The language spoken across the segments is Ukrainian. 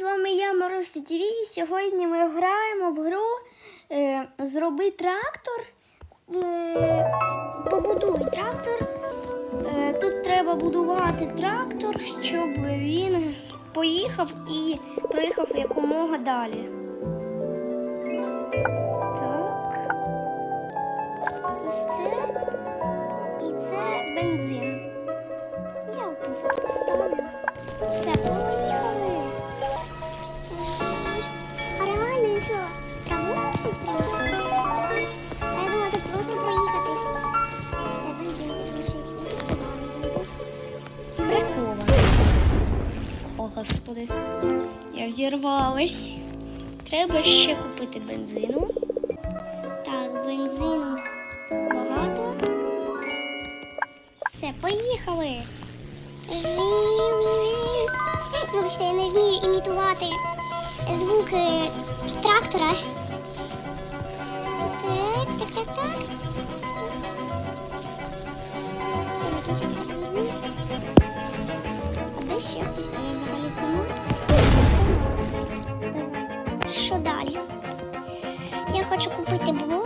з вами я, Маруся ТВ. Сьогодні ми граємо в гру е, Зроби трактор. Е, побудуй трактор. Е, тут треба будувати трактор, щоб він поїхав і проїхав якомога далі. Так. Ось це. І це бензин. Я тут поставлю. Все, господи. Я взірвалась. Треба ще купити бензину. Так, бензину багато. Все, поїхали. Вибачте, я не вмію імітувати звуки трактора. Так, так, так, так. Все, закінчився бензин. Де ще хтось? А я взагалі сама. Що далі? Я хочу купити блоки.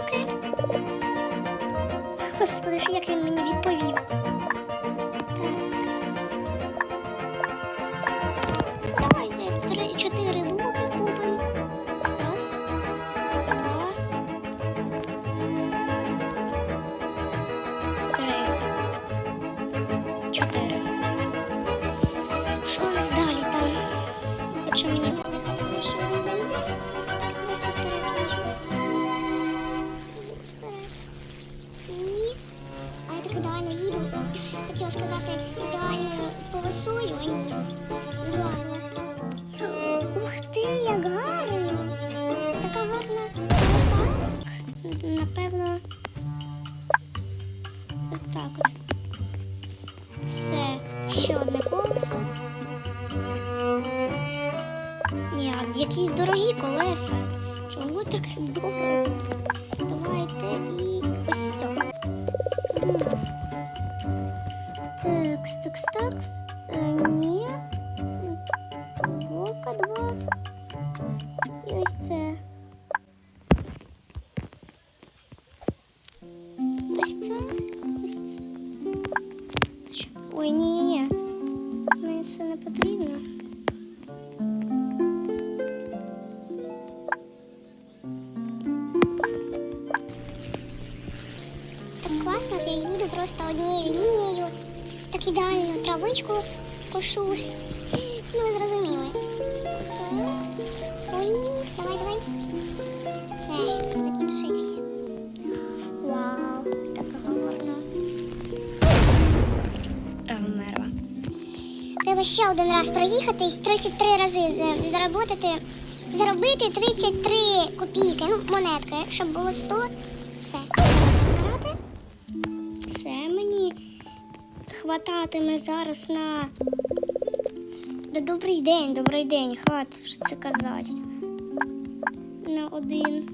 Хотіла сказати ідеальною полосою, а ні. Текс, текс, текс. Е, ні. Блока два. І ось це. Ось це. Ось це. Що? Ой, ні, ні, ні. Мені це не потрібно. Так класно, я їду просто однією лінією. Так ідеально травичку кошу. Ну, ви зрозуміли. Ой, давай, давай. Все, закінчився. Вау, так гарно. Вмерла. Треба ще один раз проїхатись, 33 рази за- заработати, заробити 33 копійки, ну, монетки, щоб було 100. Все, хвататиме зараз на. Да добрий день, добрий день, хат, що це казати. На один.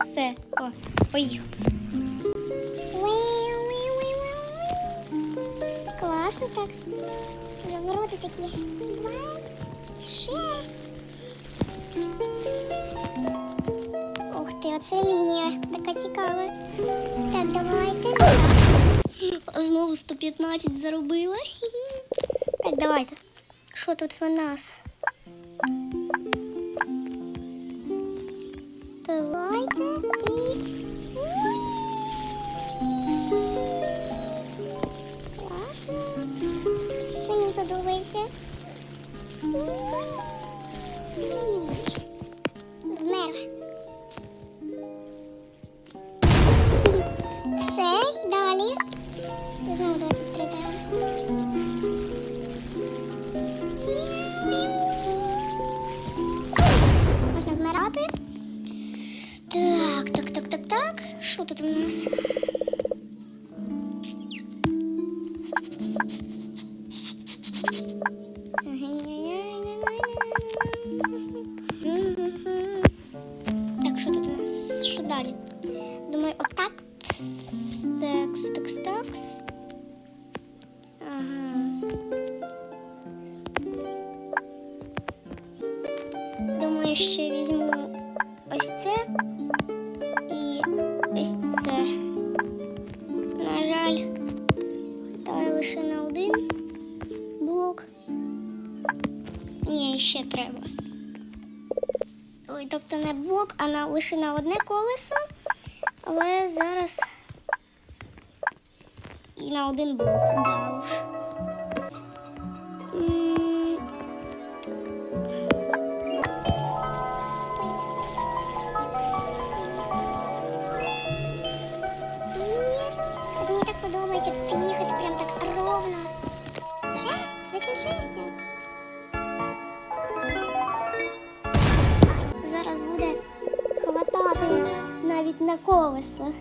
Все, о, поїхав. Класно так. Завороти такі. Два. Ще. Ух ти, оце лінія. Така цікава. Давайте. Знову 115 заробила. Так, давайте. Що тут в нас? Давайте і. Самі подобається. Вмер. Треба. Ой, тобто не блок, а на, лише на одне колесо. Але зараз і на один блок. Да на колесо.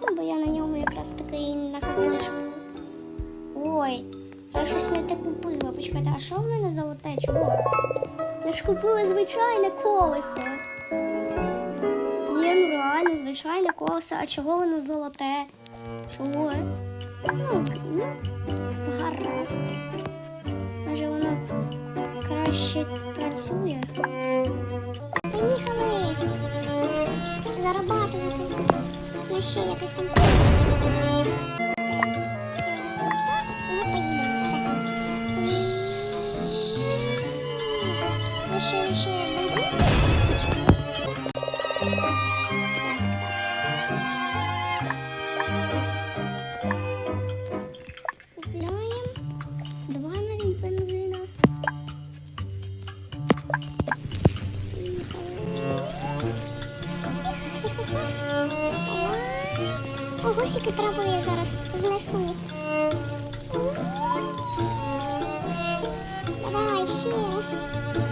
Ну, бо я на ньому якраз таки і на капелюшку. Ой, я щось не те купила. Почекайте, а що в мене золоте? Чого? Я ж купила звичайне колесо. Ні, ну реально, звичайне колесо. А чого воно золоте? Чого? Ну, ну, гаразд. Може воно краще працює. Ну ще скільки трави я зараз знесу. Давай ще.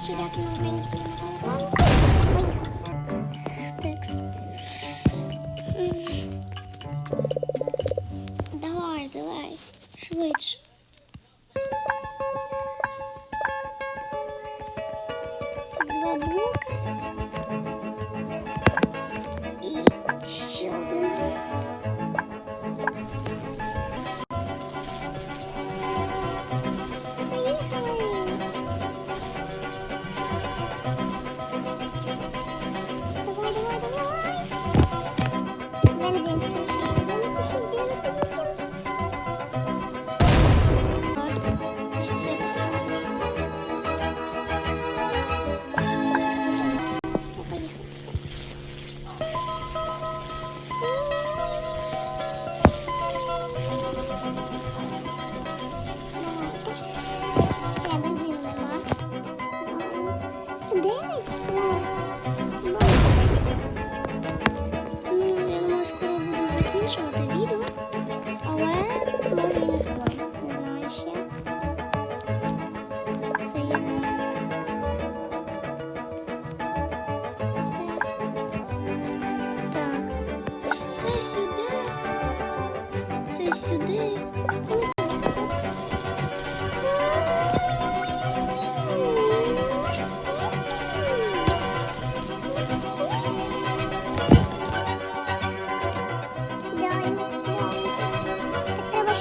し開け Це сюди. Треба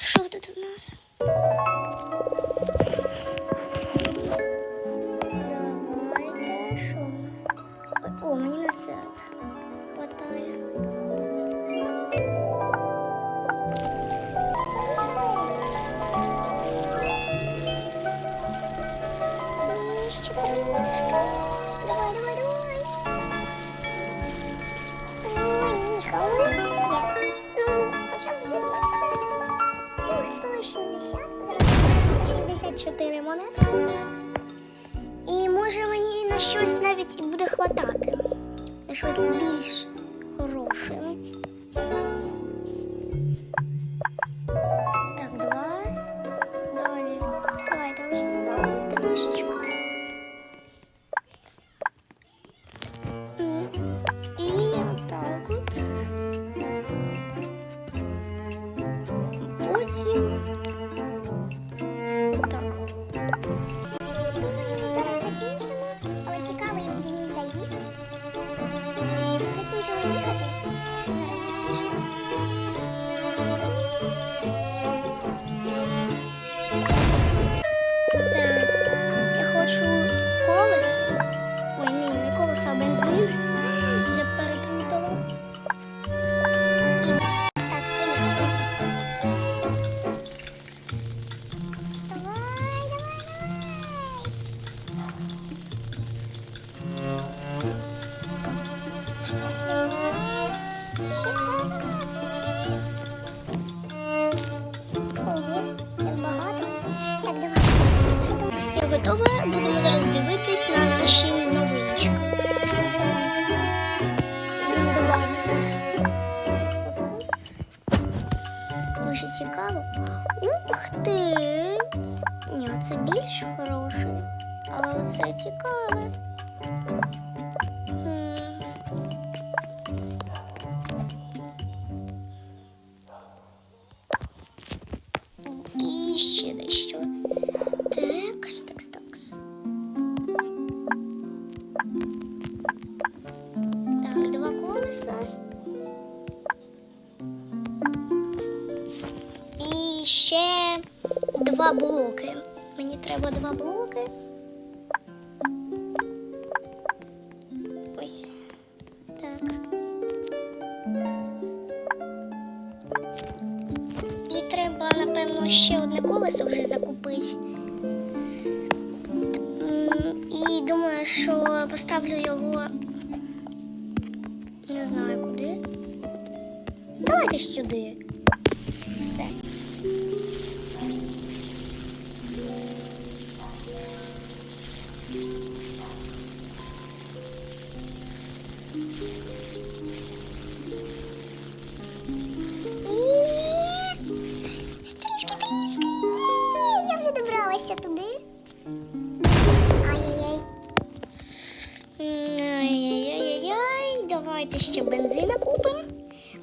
ще тут у нас? 60, 64 монети. І може мені на щось навіть і буде хватати. Щось більш хорошим. Цікаво. Ух ти! Ні, це більш хороший. але оце цікаве. Ще два блоки. Мені треба два блоки. Ой. Так. І треба, напевно, ще одне колесо вже закупити. І думаю, що поставлю його. Не знаю куди. Давайте сюди. Давайте ще бензина купимо.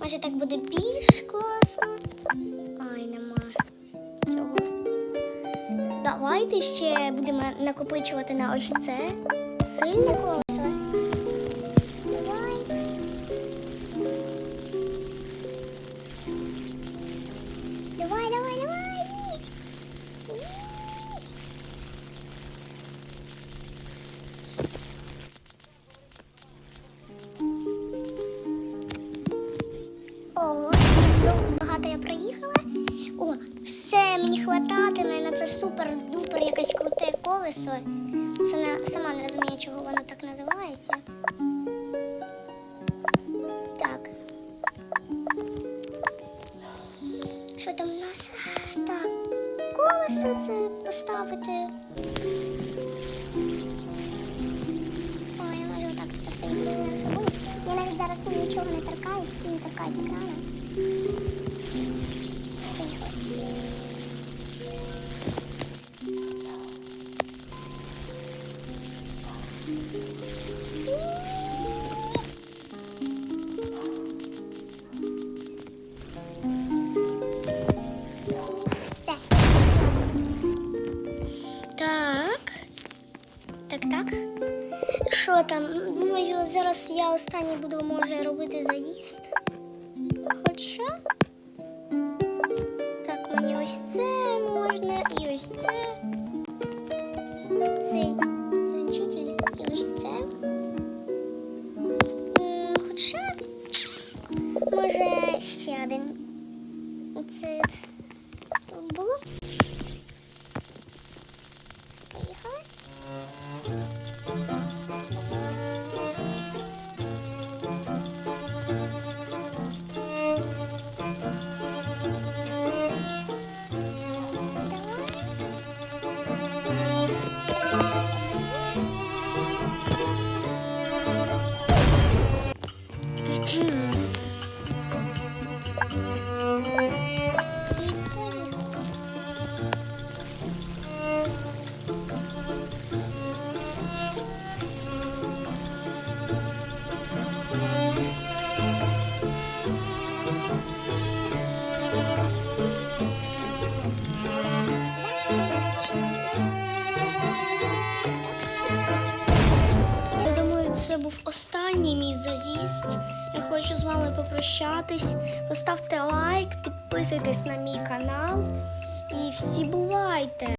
Може так буде більш класно. Ай, нема цього. Давайте ще будемо накопичувати на ось це. Сильне все, мені на це супер-дупер якесь круте колесо. Сама не розумію, чого воно так називається. Так. Що там у нас? Так, колесо це поставити. Ой, я можу отак поставити. Я навіть зараз нічого не торкаюсь, не торкаюсь екрану. Що там? Думаю, зараз я останній буду, може, робити заїзд. Це був останній мій заїзд. Я хочу з вами попрощатись. Поставте лайк, підписуйтесь на мій канал. І всі бувайте!